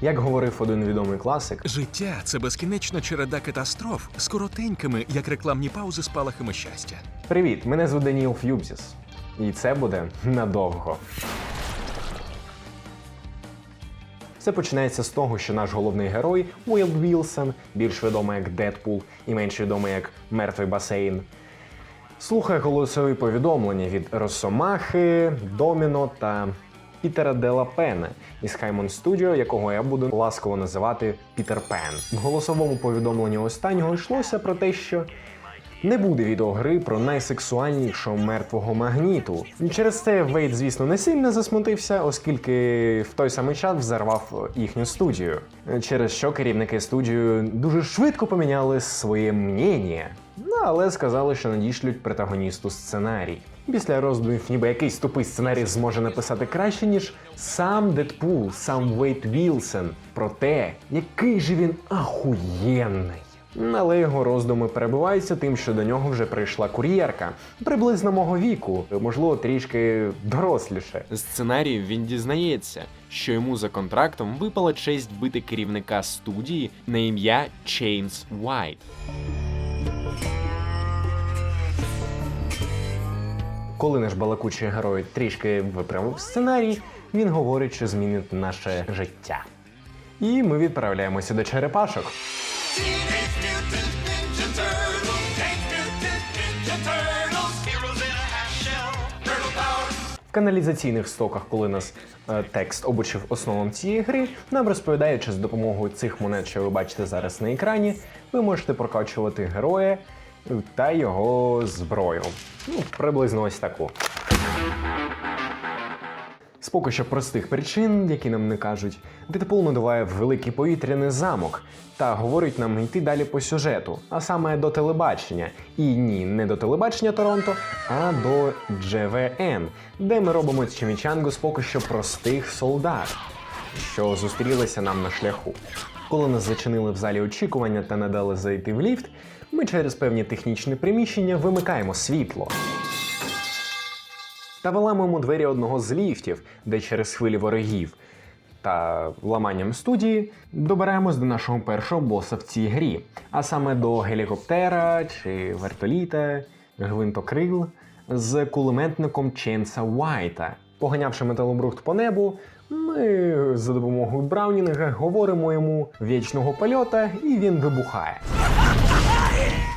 Як говорив один відомий класик, Життя це безкінечна череда катастроф з коротенькими, як рекламні паузи, спалахами щастя. Привіт, мене звуть Даніл Ф'юбзіс. І це буде надовго. Все починається з того, що наш головний герой Уилл Вілсон, більш відомий як Дедпул і менш відомий як Мертвий басейн, слухає голосові повідомлення від Росомахи, Доміно та Пітера Дела Пена із Хаймон Студіо, якого я буду ласково називати Пітер Пен. В голосовому повідомленні останнього йшлося про те, що не буде відеогри про найсексуальнішого мертвого магніту. Через це Вейд, звісно, не сильно засмутився, оскільки в той самий час взорвав їхню студію. Через що керівники студію дуже швидко поміняли своє мнення. Але сказали, що надішлють протагоністу сценарій. Після роздумів, ніби якийсь тупий сценарій зможе написати краще, ніж сам Дедпул, сам Вейт Вілсон про те, який же він ахуєнний. Але його роздуми перебуваються тим, що до нього вже прийшла кур'єрка, приблизно мого віку, можливо, трішки доросліше. З сценаріїв він дізнається, що йому за контрактом випала честь бити керівника студії на ім'я Чейнс Уайт. Коли наш балакучий герой трішки виправив сценарій, він говорить, що змінить наше життя. І ми відправляємося до черепашок. В каналізаційних стоках, коли нас е, текст обучив основам цієї гри, нам розповідає, що з допомогою цих монет, що ви бачите зараз на екрані, ви можете прокачувати героя та його зброю. Ну, приблизно ось таку. З поки що простих причин, які нам не кажуть, Дедпул надуває великий повітряний замок та говорить нам йти далі по сюжету, а саме до телебачення. І ні, не до телебачення Торонто, а до GVN, де ми робимо чимічангу з поки що простих солдат, що зустрілися нам на шляху. Коли нас зачинили в залі очікування та не дали зайти в ліфт, ми через певні технічні приміщення вимикаємо світло та виламуємо двері одного з ліфтів, де через хвилі ворогів. Та ламанням студії добираємось до нашого першого боса в цій грі, а саме до гелікоптера чи вертоліта, гвинтокрил з кулеметником Ченса Уайта. Поганявши металобрухт по небу, ми за допомогою Браунінга говоримо йому вічного польота, і він вибухає.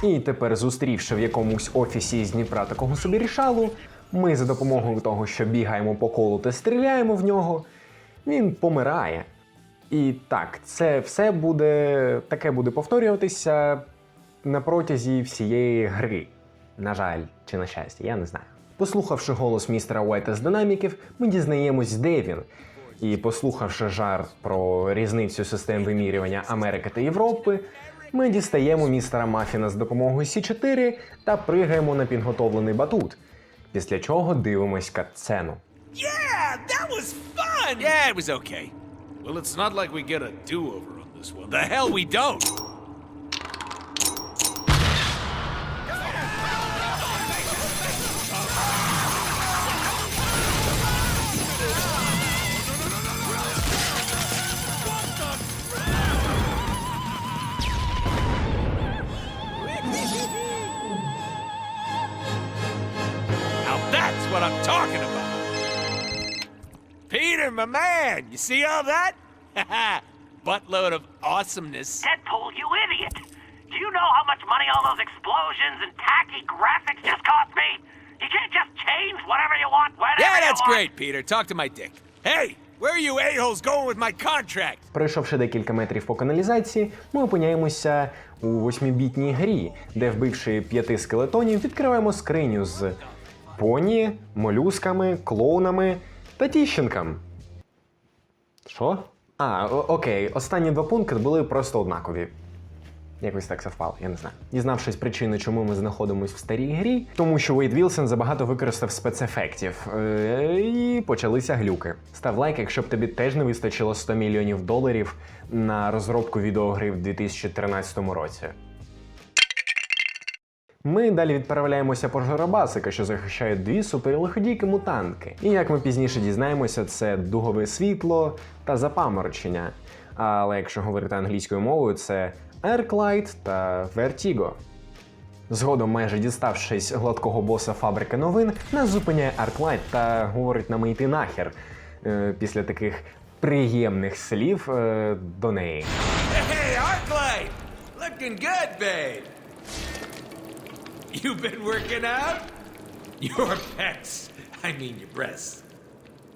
І тепер, зустрівши в якомусь офісі з Дніпра такого собі рішалу, ми за допомогою того, що бігаємо по колу та стріляємо в нього, він помирає. І так, це все буде таке буде повторюватися на протязі всієї гри. На жаль, чи на щастя, я не знаю. Послухавши голос містера Уайта з динаміків, ми дізнаємось, де він. І послухавши жарт про різницю систем вимірювання Америки та Європи, ми дістаємо містера Мафіна з допомогою Сі4 та пригаємо на підготовлений батут. Після чого дивимось катсцену. Yeah, that was fun! Yeah, it was okay. Well, it's not like we get a do over on this one. The hell we don't! Peter, my man, you see all that? Buttload of awesomeness. Deadpool, you idiot! Do you know how much money all those explosions and tacky graphics just cost me? You can't just change whatever you want, whenever Yeah, that's you that's want. great, Peter. Talk to my dick. Hey, where are you a-holes going with my contract? Пройшовши декілька метрів по каналізації, ми опиняємося у восьмібітній грі, де, вбивши п'яти скелетонів, відкриваємо скриню з поні, молюсками, клоунами та тіщенком. Що? А, окей, останні два пункти були просто однакові. Якось так совпало, я не знаю. Дізнавшись причини, чому ми знаходимося в старій грі, тому що Вейд Вілсон забагато використав спецефектів. Е, і почалися глюки. Став лайк, якщо б тобі теж не вистачило 100 мільйонів доларів на розробку відеогри в 2013 році. Ми далі відправляємося по Жоробасика, що захищає дві суперлиходійки мутантки. І як ми пізніше дізнаємося, це дугове світло та запаморочення. Але якщо говорити англійською мовою, це Arclight та Vertigo. Згодом, майже діставшись гладкого боса фабрики новин, нас зупиняє Арклайт та говорить нам йти нахер е, після таких приємних слів е, до неї. Hey, Arclight! Looking good, babe. You been working out? Your pecs. I mean your breasts.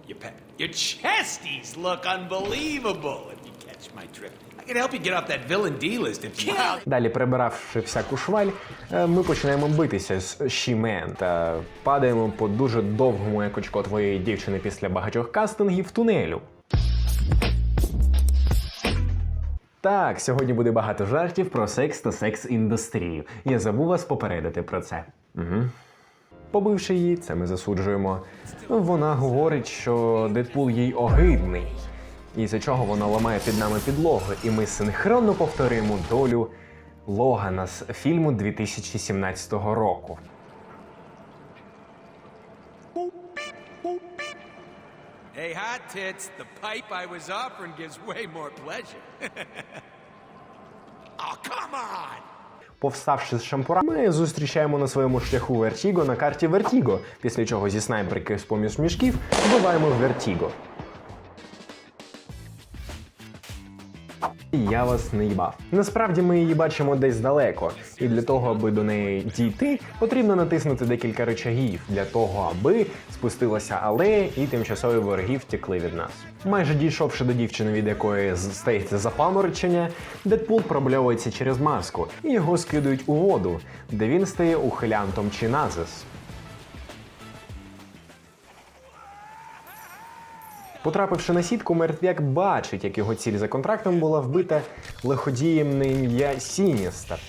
Your pec. Your chesties look unbelievable, if you catch my drift. I can help you get off that villain D list if you want. Далі, прибиравши всяку шваль, е, ми починаємо битися з Шімен та падаємо по дуже довгому як очко твоєї дівчини після багатьох кастингів тунелю. Так, сьогодні буде багато жартів про секс та секс-індустрію. Я забув вас попередити про це. Угу. Побивши її, це ми засуджуємо. Вона говорить, що Дедпул їй огидний. І за чого вона ламає під нами підлогу, і ми синхронно повторюємо долю Логана з фільму 2017 року. Hey, hot tits, the pipe I was offering gives way more pleasure. oh, come on! Повставши з шампура, ми зустрічаємо на своєму шляху Вертіго на карті Вертіго, після чого зі снайперки з поміж мішків вбиваємо Вертіго. Я вас не їбав. Насправді ми її бачимо десь далеко, і для того, аби до неї дійти, потрібно натиснути декілька речагів для того, аби спустилася алея і тимчасові вороги втекли від нас. Майже дійшовши до дівчини, від якої стається запаморочення, Дедпул пробльовується через маску і його скидують у воду, де він стає ухилянтом чи назис. Потрапивши на сітку, мертвяк бачить, як його ціль за контрактом була вбита лиходієм на ім'я Сіністер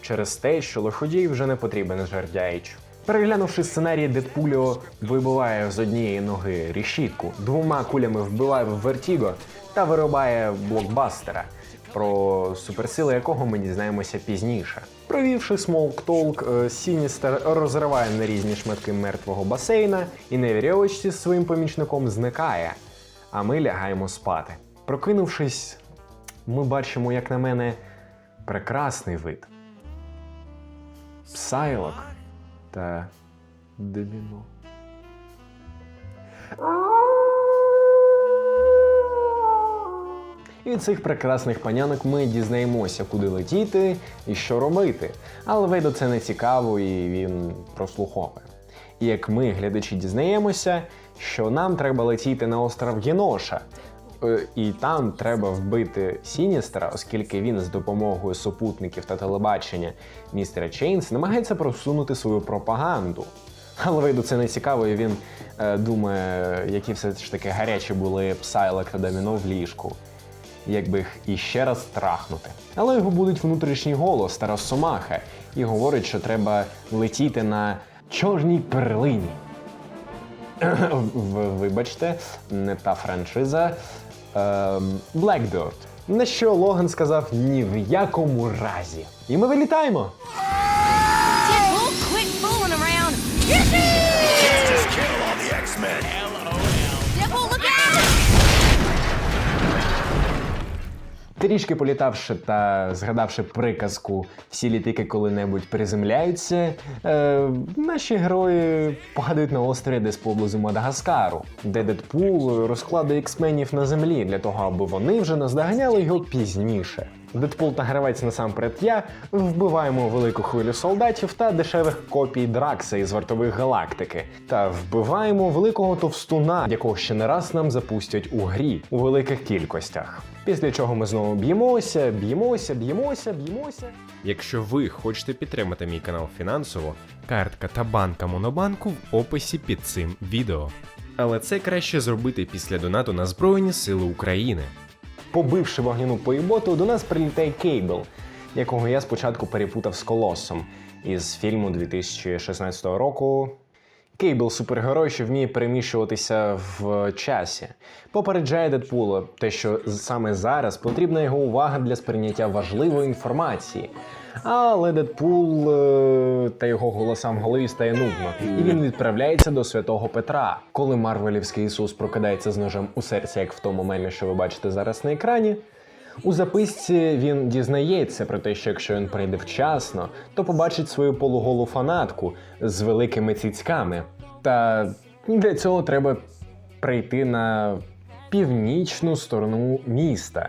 через те, що лиходій вже не потрібен жердяїч. Переглянувши сценарій, Дедпуліо вибиває з однієї ноги рішітку, двома кулями вбиває в Вертіго та вирубає блокбастера, про суперсили якого ми дізнаємося пізніше. Провівши смолк-толк, е, Сіністер розриває на різні шматки мертвого басейна і на з своїм помічником зникає, а ми лягаємо спати. Прокинувшись, ми бачимо, як на мене, прекрасний вид. Псайлок та доміно. І від цих прекрасних панянок ми дізнаємося, куди летіти і що робити. Але Вейду це не цікаво і він прослуховує. І як ми, глядачі, дізнаємося, що нам треба летіти на остров Єноша. Е, І там треба вбити Сіністера, оскільки він з допомогою супутників та телебачення містера Чейнс намагається просунути свою пропаганду. Але Вейду це не цікаво, і він е, думає, які все ж таки гарячі були Псайлок та Доміно в ліжку якби їх іще раз трахнути. Але його будуть внутрішній голос та Росомаха і говорить, що треба летіти на чорній перлині. Вибачте, не та франшиза. Ем, Blackbird. На що Логан сказав ні в якому разі. І ми вилітаємо. Трішки політавши та згадавши приказку всі літики коли-небудь приземляються, е, наші герої падають на острові десь поблизу Мадагаскару, де Дедпул розкладає іксменів на землі для того, аби вони вже наздоганяли його пізніше. Дедпул та гравець насамперед я вбиваємо велику хвилю солдатів та дешевих копій Дракса із вартових галактики, та вбиваємо великого товстуна, якого ще не раз нам запустять у грі у великих кількостях. Після чого ми знову б'ємося, б'ємося, б'ємося, б'ємося. Якщо ви хочете підтримати мій канал фінансово, картка та банка Монобанку в описі під цим відео. Але це краще зробити після донату на Збройні Сили України. Побивши вогняну поїботу, до нас прилітає Кейбл, якого я спочатку перепутав з колосом із фільму 2016 року Кейбл супергерой, що вміє переміщуватися в часі. Попереджає Дедпула, те, що саме зараз потрібна його увага для сприйняття важливої інформації. Але Дедпул е, та його голосам в голові стає нудно, і він відправляється до святого Петра. Коли Марвелівський Ісус прокидається з ножем у серці, як в тому мемі, що ви бачите зараз на екрані. У записці він дізнається про те, що якщо він прийде вчасно, то побачить свою полуголу фанатку з великими цицьками. Та для цього треба прийти на північну сторону міста.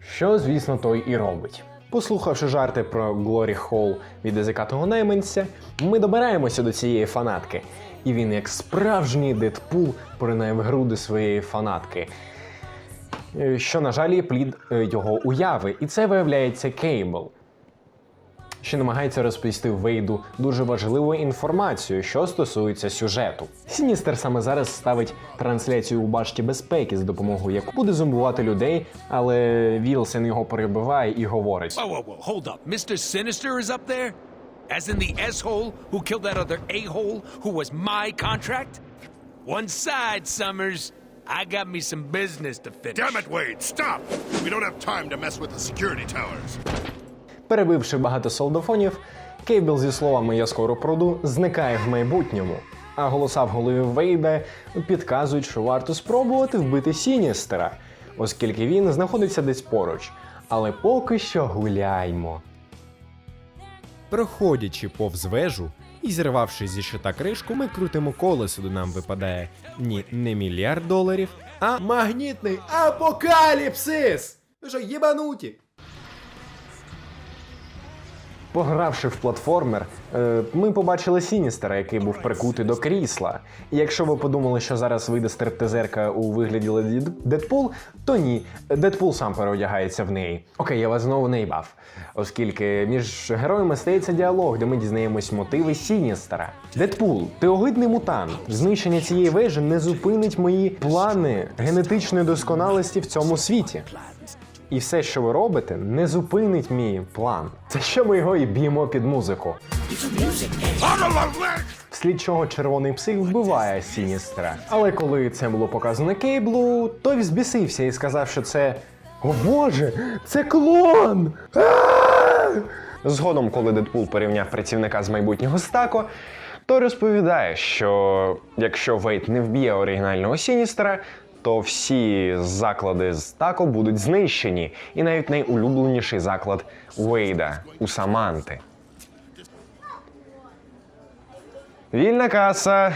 Що, звісно, той і робить. Послухавши жарти про Глорі Холл від язикатого найманця, ми добираємося до цієї фанатки. І він, як справжній Дедпул, поринає в груди своєї фанатки. Е, що, на жаль, є плід е, його уяви, і це виявляється Кейбл, що намагається розповісти Вейду дуже важливу інформацію, що стосується сюжету. Сіністер саме зараз ставить трансляцію у башті безпеки, з допомогою якої буде зомбувати людей, але Вілсен його перебиває і говорить: Whoa, whoa, whoa, hold up. Mr. Sinister is up there? As in the S-hole who killed that other A-hole who was my contract? One side, Summers. I got me some business to finish. Damn it, Wade, stop! We don't have time to mess with the security towers. Перебивши багато солдафонів, Кейбл зі словами Я скоро проду зникає в майбутньому. А голоса в голові Вейда підказують, що варто спробувати вбити Сіністера, оскільки він знаходиться десь поруч. Але поки що гуляймо. Проходячи повз вежу і зірвавши зі щита кришку, ми крутимо колесо, де нам випадає ні не мільярд доларів, а магнітний апокаліпсис! Ви що, єбануті? Погравши в платформер, е, ми побачили Сіністера, який був прикутий до крісла. І якщо ви подумали, що зараз вийде стриптизерка у вигляді Леді Дедпул, то ні, Дедпул сам переодягається в неї. Окей, я вас знову наїбав, оскільки між героями стається діалог, де ми дізнаємось мотиви Сіністера. Дедпул, ти огидний мутант. Знищення цієї вежі не зупинить мої плани генетичної досконалості в цьому світі. І все, що ви робите, не зупинить мій план. Це що ми його і б'ємо під музику. Вслід чого червоний псих вбиває Сіністра. Але коли це було показано Кейблу, той взбісився і сказав, що це. О боже, це клон! Згодом, коли Дедпул порівняв працівника з майбутнього стако, то розповідає, що якщо Вейт не вб'є оригінального Сіністера, то всі заклади з тако будуть знищені, і навіть найулюбленіший заклад Вейда у Саманти. Вільна каса.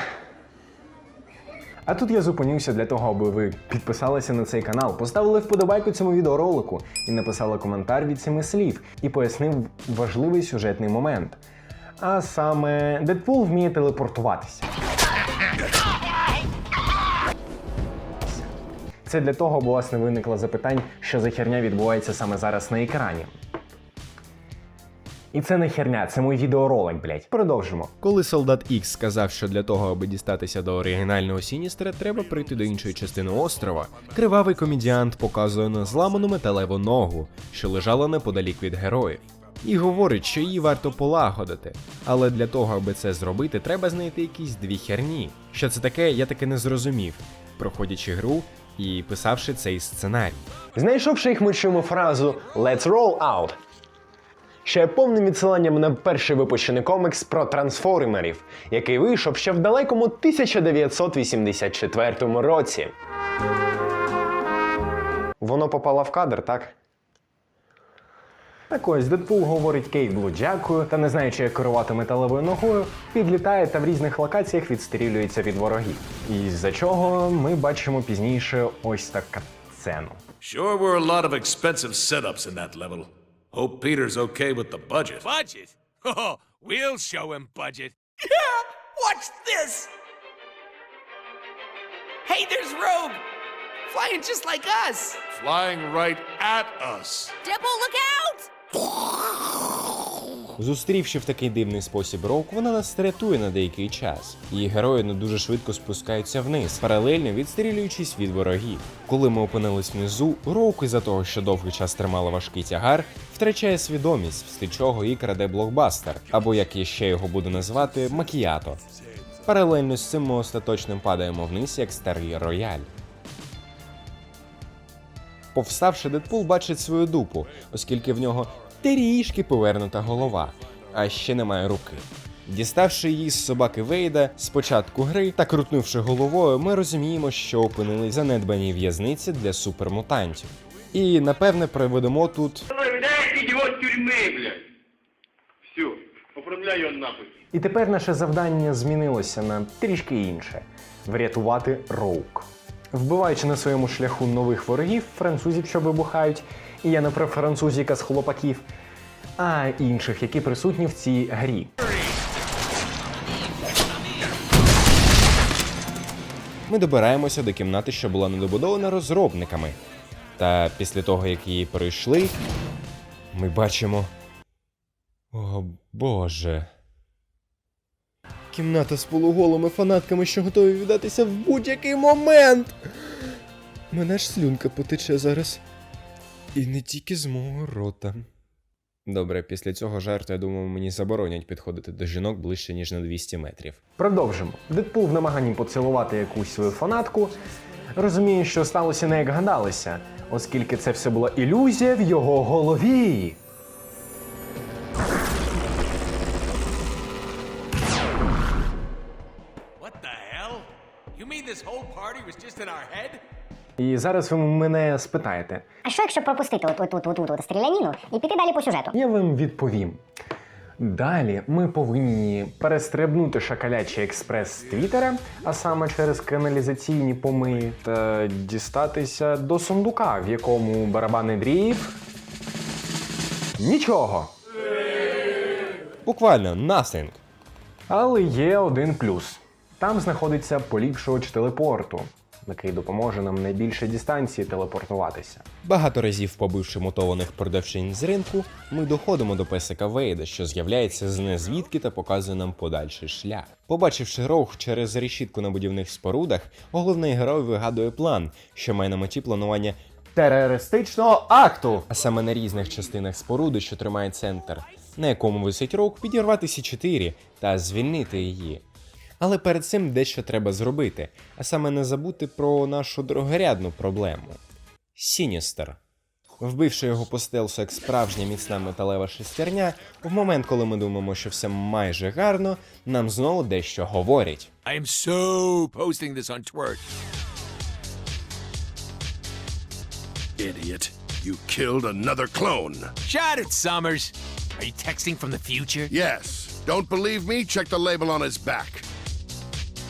А тут я зупинюся для того, аби ви підписалися на цей канал, поставили вподобайку цьому відеоролику і написали коментар від семи слів і пояснив важливий сюжетний момент. А саме Дедпул вміє телепортуватися. Це для того, бо у не виникло запитань, що за херня відбувається саме зараз на екрані. І це не херня, це мій відеоролик, блять. Продовжимо. Коли солдат Ікс сказав, що для того, аби дістатися до оригінального Сіністера, треба прийти до іншої частини острова, кривавий комедіант показує на зламану металеву ногу, що лежала неподалік від героїв. І говорить, що її варто полагодити. Але для того, аби це зробити, треба знайти якісь дві херні. Що це таке, я таки не зрозумів, проходячи гру і писавши цей сценарій. Знайшовши їх, ми чуємо фразу Let's roll out. Ще повним відсиланням на перший випущений комікс про трансформерів, який вийшов ще в далекому 1984 році. Воно попало в кадр, так? Так ось Дедпул говорить Кейблу дякую, та не знаючи, як керувати металевою ногою, підлітає та в різних локаціях відстрілюється від ворогів. І з-за чого ми бачимо пізніше ось таку сцену. Sure were a lot of expensive setups in that level. Hope Peter's okay with the budget. Budget? Oh, we'll show him budget. Yeah, watch this. Hey, there's Rogue. Flying just like us. Flying right at us. Deadpool, look out! Зустрівши в такий дивний спосіб Роук, вона нас рятує на деякий час. Її герої не дуже швидко спускаються вниз, паралельно відстрілюючись від ворогів. Коли ми опинились внизу, Роук із-за того, що довгий час тримала важкий тягар, втрачає свідомість, вслід чого її краде блокбастер, або як я ще його буду називати, макіято. Паралельно з цим ми остаточно падаємо вниз, як старий рояль. Повставши, Дедпул бачить свою дупу, оскільки в нього трішки повернута голова, а ще немає руки. Діставши її з собаки Вейда з початку гри та крутнувши головою, ми розуміємо, що опинились в занедбаній в'язниці для супермутантів. І напевне проведемо тут його нахуй. І тепер наше завдання змінилося на трішки інше врятувати Роук. Вбиваючи на своєму шляху нових ворогів, французів, що вибухають, і я не про французіка з хлопаків, а інших, які присутні в цій грі. ми добираємося до кімнати, що була недобудована розробниками. Та після того, як її пройшли, ми бачимо. О Боже. Кімната з полуголими фанатками, що готові віддатися в будь-який момент. Мене ж слюнка потече зараз. І не тільки з мого рота. Добре, після цього жарту, я думаю, мені заборонять підходити до жінок ближче, ніж на 200 метрів. Продовжимо. Дедпул в намаганні поцілувати якусь свою фанатку розуміє, що сталося не як гадалося, оскільки це все була ілюзія в його голові. І зараз ви мене спитаєте, А що якщо пропустити от, от, от, от, от стріляніну і піти далі по сюжету? Я вам відповім. Далі ми повинні перестрибнути шакалячий експрес з Твіттера, а саме через каналізаційні помиї, та дістатися до сундука, в якому барабани дрів. Нічого. Буквально nothing. Але є один плюс: там знаходиться поліпшувач телепорту, який допоможе нам на більшій дистанції телепортуватися. Багато разів побивши мутованих продавчинь з ринку, ми доходимо до песика Вейда, що з'являється з незвідки та показує нам подальший шлях. Побачивши рог через решітку на будівних спорудах, головний герой вигадує план, що має на меті планування терористичного акту, а саме на різних частинах споруди, що тримає центр, на якому висить рог, підірвати Сі 4 та звільнити її. Але перед цим дещо треба зробити, а саме не забути про нашу другорядну проблему. Сіністер. Вбивши його по стелсу як справжня міцна металева шестерня, в момент, коли ми думаємо, що все майже гарно, нам знову дещо говорять. I am so posting this on Twitter. Idiot. You killed another clone. Shut it, Summers. Are you texting from the future? Yes. Don't believe me? Check the label on his back.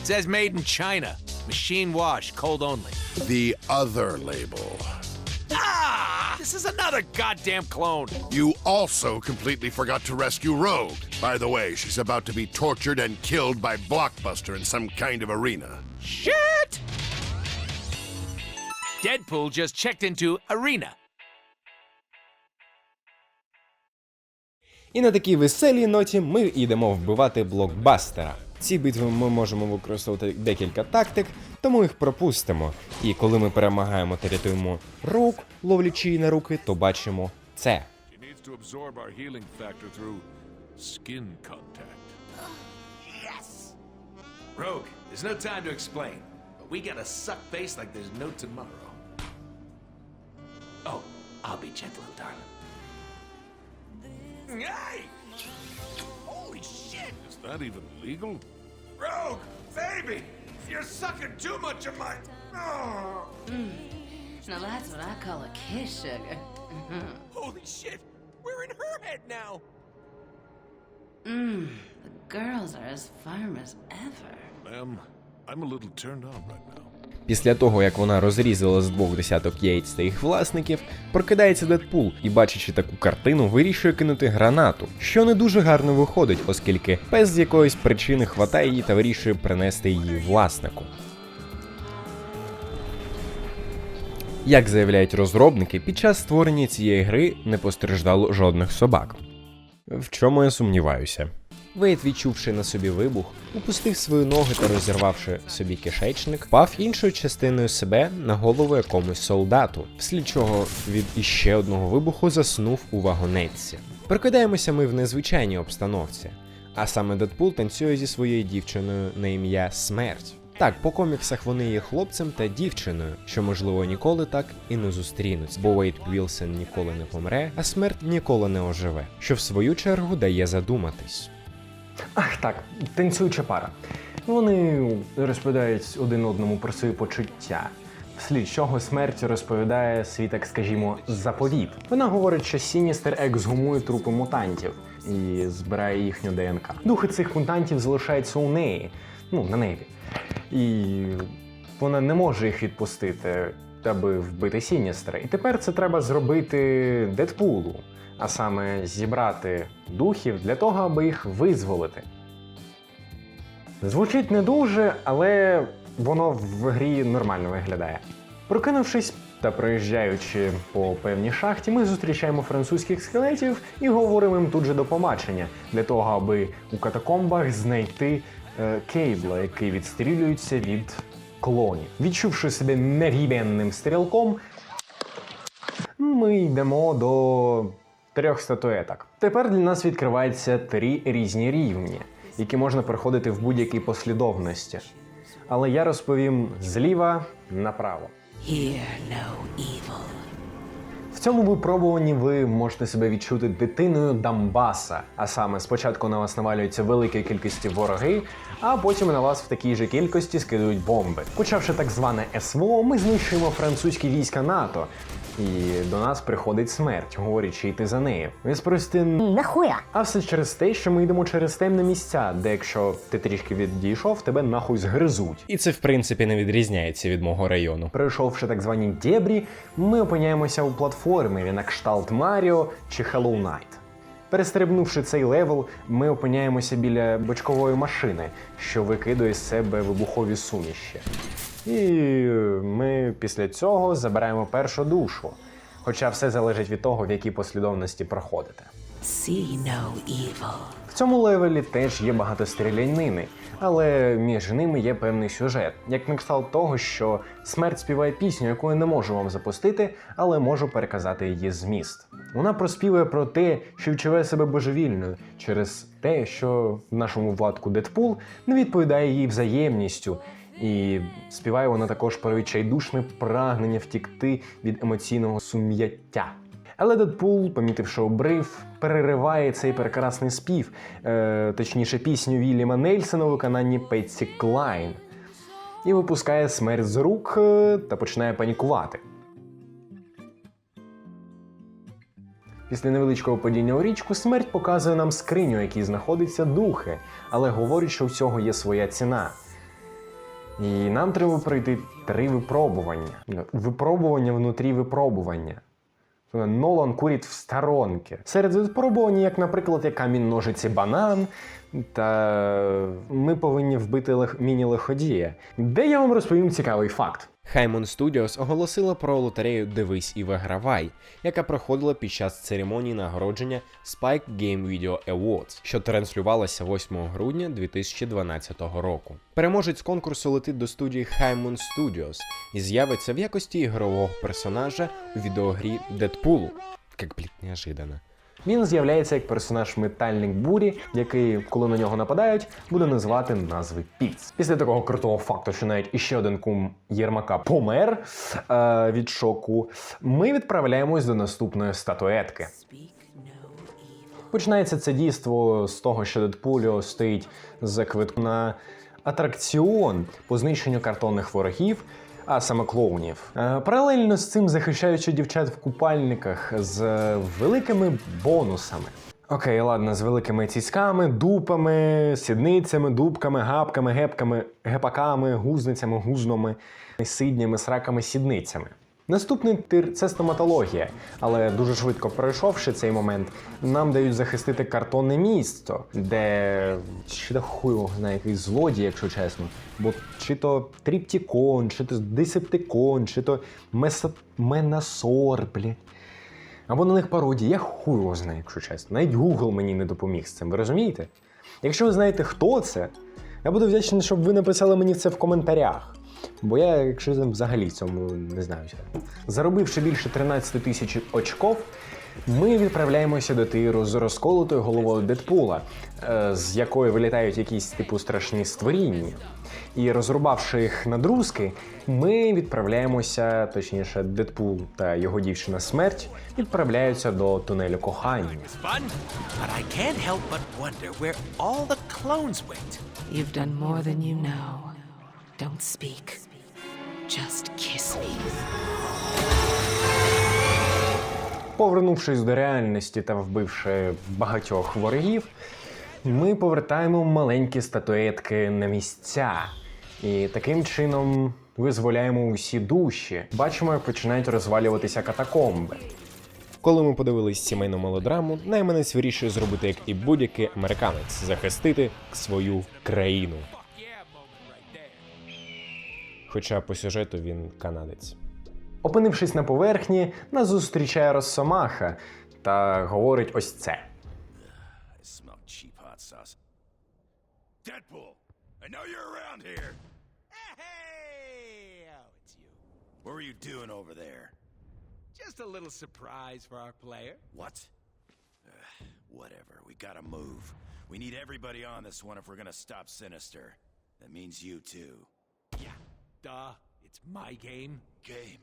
It says made in China. Machine wash, cold only. The other label. Ah! This is another goddamn clone. You also completely forgot to rescue Rogue. By the way, she's about to be tortured and killed by Blockbuster in some kind of arena. Shit! Deadpool just checked into Arena. І на такій веселій ноті ми йдемо вбивати блокбастера. Ці битви ми можемо використовувати декілька тактик, тому їх пропустимо. І коли ми перемагаємо та рятуємо рук, ловлячи її на руки, то бачимо це. Rogue, there's no time to explain, but we gotta suck face like there's no tomorrow. Oh, I'll be gentle, darling. Hey! Holy shit! Is that even legal? Rogue, baby, you're sucking too much of my. Oh, hmm. Now that's what I call a kiss, sugar. holy shit! We're in her head now. Mmm, the girls are as firm as ever. Ma'am, I'm a little turned on right now. Після того, як вона розрізала з двох десяток яєць та їх власників, прокидається Дедпул і, бачачи таку картину, вирішує кинути гранату, що не дуже гарно виходить, оскільки пес з якоїсь причини хватає її та вирішує принести її власнику. Як заявляють розробники, під час створення цієї гри не постраждало жодних собак. В чому я сумніваюся. Вейт, відчувши на собі вибух, упустив свої ноги та розірвавши собі кишечник, впав іншою частиною себе на голову якомусь солдату, вслід чого від іще одного вибуху заснув у вагонетці. Прокидаємося ми в незвичайній обстановці. А саме Дедпул танцює зі своєю дівчиною на ім'я Смерть. Так, по коміксах вони є хлопцем та дівчиною, що можливо ніколи так і не зустрінуться, бо Вейд Вілсон ніколи не помре, а смерть ніколи не оживе, що в свою чергу дає задуматись. Ах так, танцююча пара. Вони розповідають один одному про свої почуття. Вслід чого смерть розповідає свій, так скажімо, заповіт. Вона говорить, що Сіністер ексгумує трупи мутантів і збирає їхню ДНК. Духи цих мутантів залишаються у неї, ну на неві. І вона не може їх відпустити, аби вбити Сіністера. І тепер це треба зробити Дедпулу, а саме зібрати духів для того, аби їх визволити. Звучить не дуже, але воно в грі нормально виглядає. Прокинувшись та проїжджаючи по певній шахті, ми зустрічаємо французьких скелетів і говоримо їм тут же до помачення для того, аби у катакомбах знайти е, кейбла, який відстрілюється від клонів. Відчувши себе нев'єбенним стрілком, ми йдемо до трьох статуеток. Тепер для нас відкриваються три різні рівні, які можна проходити в будь-якій послідовності. Але я розповім зліва направо. Hear no evil. В цьому випробуванні ви можете себе відчути дитиною Дамбаса. А саме спочатку на вас навалюються великі кількості вороги, а потім на вас в такій же кількості скидують бомби. Почавши так зване СВО, ми знищуємо французькі війська НАТО. І до нас приходить смерть, говорячи йти за нею. Ви спросите, Нахуя? а все через те, що ми йдемо через темне місця, де якщо ти трішки відійшов, тебе нахуй згризуть. І це в принципі не відрізняється від мого району. Пройшовши так звані дєбрі, ми опиняємося у платформері на кшталт Маріо чи Hollow Knight. Перестрибнувши цей левел, ми опиняємося біля бочкової машини, що викидує з себе вибухові суміші. І ми після цього забираємо першу душу. Хоча все залежить від того, в якій послідовності проходите. See no evil. В цьому левелі теж є багато стрілянини, але між ними є певний сюжет, як на кшталт того, що смерть співає пісню, яку я не можу вам запустити, але можу переказати її зміст. Вона проспівує про те, що відчуває себе божевільною через те, що в нашому випадку Дедпул не відповідає їй взаємністю. І співає вона також про відчайдушне прагнення втікти від емоційного сум'яття. Але Дедпул, помітивши обрив, перериває цей прекрасний спів, е, точніше пісню Вільяма Нельсона у виконанні Петсі Клайн, і випускає смерть з рук е, та починає панікувати. Після невеличкого падіння у річку смерть показує нам скриню, якій знаходиться духи, але говорить, що у цього є своя ціна. І нам треба пройти три випробування. Випробування внутрі випробування. Нолан курить в сторонки. Серед випробувань, як, наприклад, як камінь ножиці банан, та ми повинні вбити міні-лиходія. Де я вам розповім цікавий факт. Хаймон Studios оголосила про лотерею Дивись і вигравай, яка проходила під час церемонії нагородження Spike Game Video Awards, що транслювалася 8 грудня 2012 року. Переможець конкурсу летить до студії Хаймон Studios і з'явиться в якості ігрового персонажа у відеогрі Дедпулу. Як блін, неожиданно. Він з'являється як персонаж метальник бурі, який, коли на нього нападають, буде називати назви Піц. Після такого крутого факту, що навіть іще один кум Єрмака помер е, від шоку, ми відправляємось до наступної статуетки. Починається це дійство з того, що Дедпуліо стоїть за квитком на атракціон по знищенню картонних ворогів, а саме клоунів. Е, Паралельно з цим захищаючи дівчат в купальниках з великими бонусами. Окей, ладно, з великими ціцьками, дупами, сідницями, дубками, гапками, гепками, гепаками, гузницями, гузнами, сиднями, сраками, сідницями. Наступний тир це стоматологія, але дуже швидко пройшовши цей момент, нам дають захистити картонне місто, де чи то хуй знає якийсь злодій, якщо чесно. Бо чи то тріптікон, чи то десептикон, чи то меса... менасор, блядь. Або на них пародії, я хуй його знаю, якщо чесно. Навіть Google мені не допоміг з цим, ви розумієте? Якщо ви знаєте, хто це, я буду вдячний, щоб ви написали мені це в коментарях. Бо я, якщо там взагалі цьому не знаю. Заробивши більше 13 тисяч очков, ми відправляємося до тиру з розколотою головою Дедпула, е, з якої вилітають якісь типу страшні створіння. І розрубавши їх на друзки, ми відправляємося, точніше, Дедпул та його дівчина смерть відправляються до тунелю кохання. You've done more than you know. Don't speak. Just kiss me. Повернувшись до реальності та вбивши багатьох ворогів, ми повертаємо маленькі статуетки на місця. І таким чином визволяємо усі душі. Бачимо, як починають розвалюватися катакомби. Коли ми подивились сімейну мелодраму, найманець вирішує зробити як і будь-який американець захистити свою країну. Хоча по сюжету він канадець. Опинившись на поверхні, нас зустрічає Росомаха та говорить ось це. Deadpool, I know you're around here. Hey, oh, it's you. What were you doing over there? Just a little surprise for our player. What? Ugh, whatever. We gotta move. We need everybody on this one if we're gonna stop Sinister. That means you too. Yeah, duh. It's my game. Game.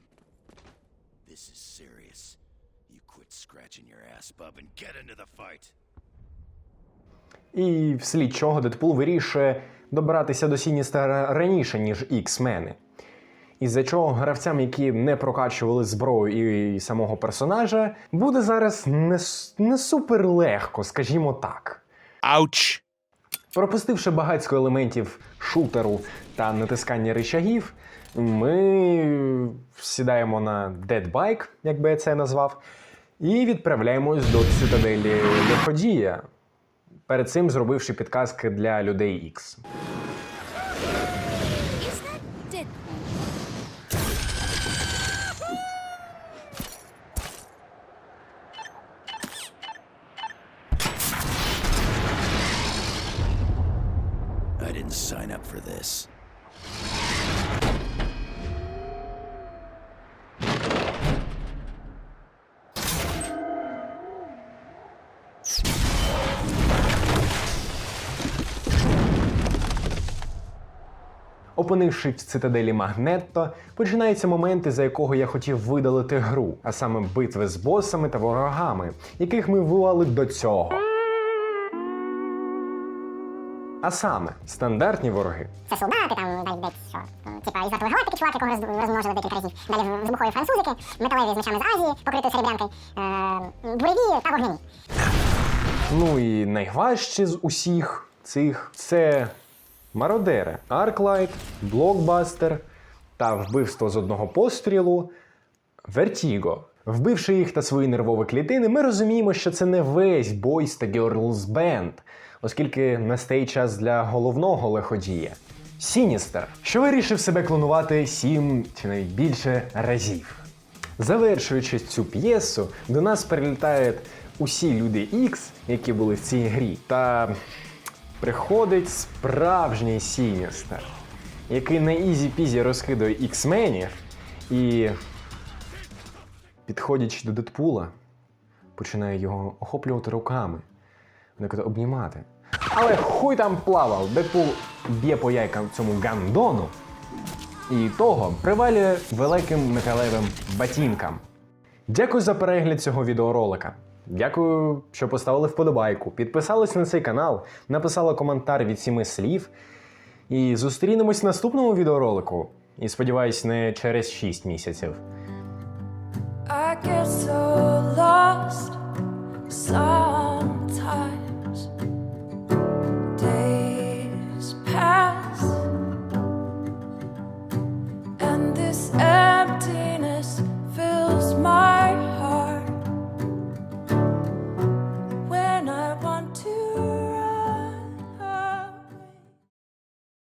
This is serious. You quit scratching your ass, bub, and get into the fight. І вслід чого Дедпул вирішує добратися до Сіністера раніше, ніж Ікс-мени. Із-за чого гравцям, які не прокачували зброю і самого персонажа, буде зараз не, не супер легко, скажімо так. Ouch. Пропустивши багатько елементів шутеру та натискання рычагів, ми сідаємо на Bike, як би я це назвав, і відправляємось до цитаделі Лиходія, перед цим зробивши підказки для людей X. this. Опинившись в цитаделі Магнетто, починаються моменти, за якого я хотів видалити гру, а саме битви з босами та ворогами, яких ми вбивали до цього. А саме стандартні вороги, Це солдати, там далі десь що. ну, Типа із галактики чувак, якого роз- розмножили декілька разів. Далі вибухові французики, металеві з мечами з Азії, покритою серебрянкою, е, буревії та вогняні. Ну і найважчі з усіх цих це мародери, Арклайт, Блокбастер та вбивство з одного пострілу Вертіго. Вбивши їх та свої нервові клітини, ми розуміємо, що це не весь Boys та Girls Band, оскільки настає час для головного лиходія. Сіністер, що вирішив себе клонувати сім чи навіть більше разів. Завершуючи цю п'єсу, до нас перелітають усі люди X, які були в цій грі, та приходить справжній Сіністер, який на ізі-пізі розкидує іксменів і, підходячи до Дедпула, починає його охоплювати руками, наприклад, обнімати. Але хуй там плавав, Дедпул б'є по яйкам цьому гандону, і того привалює великим металевим ботинкам. Дякую за перегляд цього відеоролика. Дякую, що поставили вподобайку, підписались на цей канал, написали коментар від сіми слів. І зустрінемось в наступному відеоролику. І сподіваюсь, не через 6 місяців. I get so lost and this end.